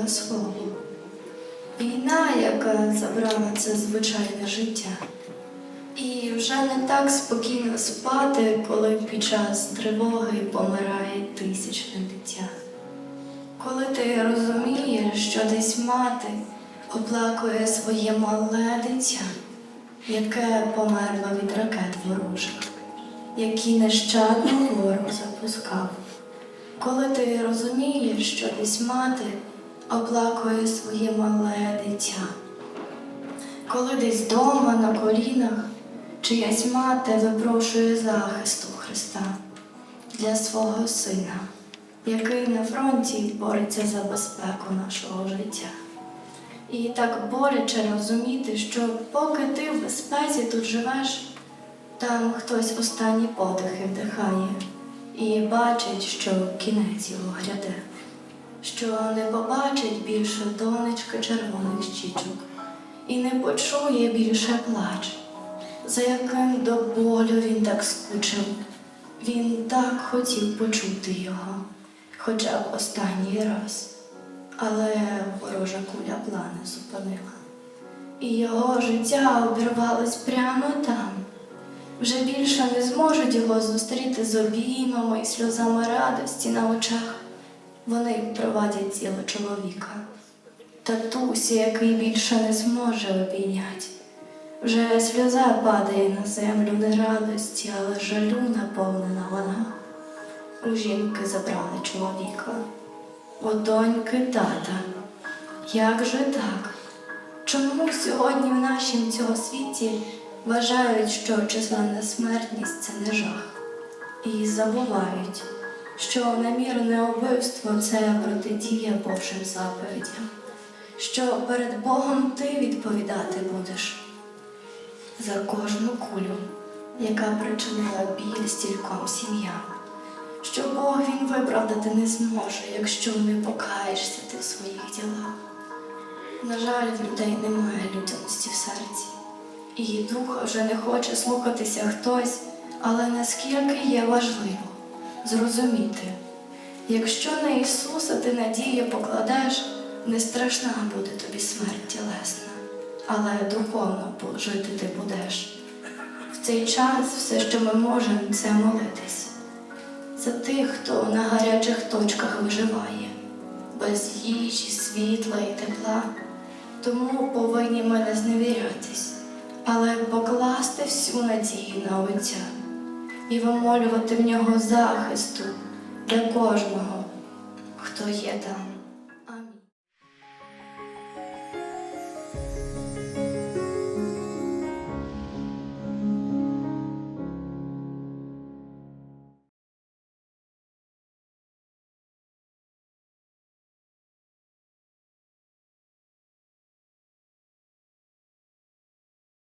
на слово. Війна, яка забрала це звичайне життя. І вже не так спокійно спати, коли під час тривоги помирає тисячне дитя. Коли ти розумієш, що десь мати оплакує своє мале дитя, яке померло від ракет ворожих, які нещадно ворог запускав. Коли ти розумієш, що десь мати оплакує своє мале дитя, коли десь вдома на колінах чиясь мати випрошує захисту Христа для свого сина, який на фронті бореться за безпеку нашого життя. І так боляче розуміти, що поки ти в безпеці тут живеш, там хтось останні подихи вдихає і бачить, що кінець його гряде, що не побачить більше донечки червоних щічок і не почує більше плач, за яким до болю він так скучив. Він так хотів почути його, хоча б останній раз. Але ворожа куля плани зупинила. І його життя обірвалось прямо там. Вже більше не зможуть його зустріти з обіймами і сльозами радості на очах. Вони провадять тіло чоловіка, татусі, який більше не зможе обійняти. Вже сльоза падає на землю не радості, але жалю наповнена вона. У жінки забрали чоловіка, у доньки тата. Як же так? Чому сьогодні в нашім цього світі вважають, що численна смертність це не жах? І забувають, що намірне убивство це протидія Божим заповідям, що перед Богом ти відповідати будеш за кожну кулю, яка причинила біль стільком сім'ям, що Бог він виправдати не зможе, якщо не покаєшся ти в своїх ділах. На жаль, людей немає людяності в серці, і духа вже не хоче слухатися хтось, але наскільки є важливо зрозуміти, якщо на Ісуса ти надію покладеш, не страшна буде тобі смерть тілесна, але духовно жити ти будеш. В цей час все, що ми можемо, це молитись за тих, хто на гарячих точках виживає, без їжі, світла і тепла. Тому повинні ми не зневірятись, але покласти всю надію на Отця і вимолювати в нього захисту для кожного, хто є там.